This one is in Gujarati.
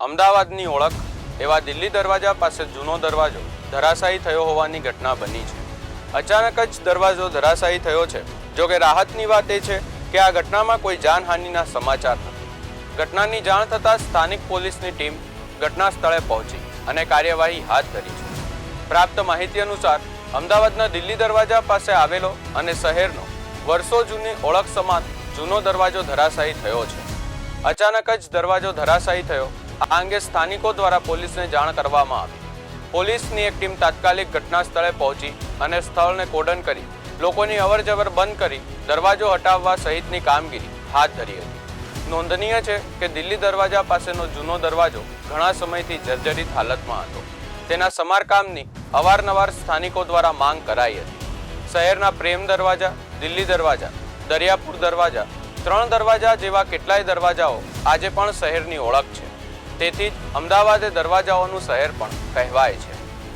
અમદાવાદની ઓળખ એવા દિલ્હી દરવાજા પાસે જૂનો દરવાજો ધરાશાયી થયો હોવાની ઘટના બની છે. અચાનક જ દરવાજો ધરાશાયી થયો છે. જો કે રાહતની વાત એ છે કે આ ઘટનામાં કોઈ જાનહાનિના સમાચાર નથી. ઘટનાની જાણ થતાં સ્થાનિક પોલીસની ટીમ ઘટના સ્થળે પહોંચી અને કાર્યવાહી હાથ ધરી છે. પ્રાપ્ત માહિતી અનુસાર, અમદાવાદના દિલ્હી દરવાજા પાસે આવેલો અને શહેરનો વર્ષો જૂની ઓળખ સમાન જૂનો દરવાજો ધરાશાયી થયો છે. અચાનક જ દરવાજો ધરાશાયી થયો આ અંગે સ્થાનિકો દ્વારા પોલીસને જાણ કરવામાં આવી. પોલીસની એક ટીમ તાત્કાલિક ઘટના સ્થળે પહોંચી અને સ્થળને કોડન કરી, લોકોની અવરજવર બંધ કરી, દરવાજો હટાવવા સહિતની કામગીરી હાથ ધરી હતી. નોંધનીય છે કે દિલ્હી દરવાજા પાસેનો જૂનો દરવાજો ઘણા સમયથી જર્જરિત હાલતમાં હતો. તેના સમારકામની અવારનવાર સ્થાનિકો દ્વારા માંગ કરાઈ હતી. શહેરના પ્રેમ દરવાજા, દિલ્હી દરવાજા, દરિયાપુર દરવાજા, ત્રણ દરવાજા જેવા કેટલાય દરવાજાઓ આજે પણ શહેરની ઓળખ છે. તેથી જ અમદાવાદ દરવાજાઓનું શહેર પણ કહેવાય છે.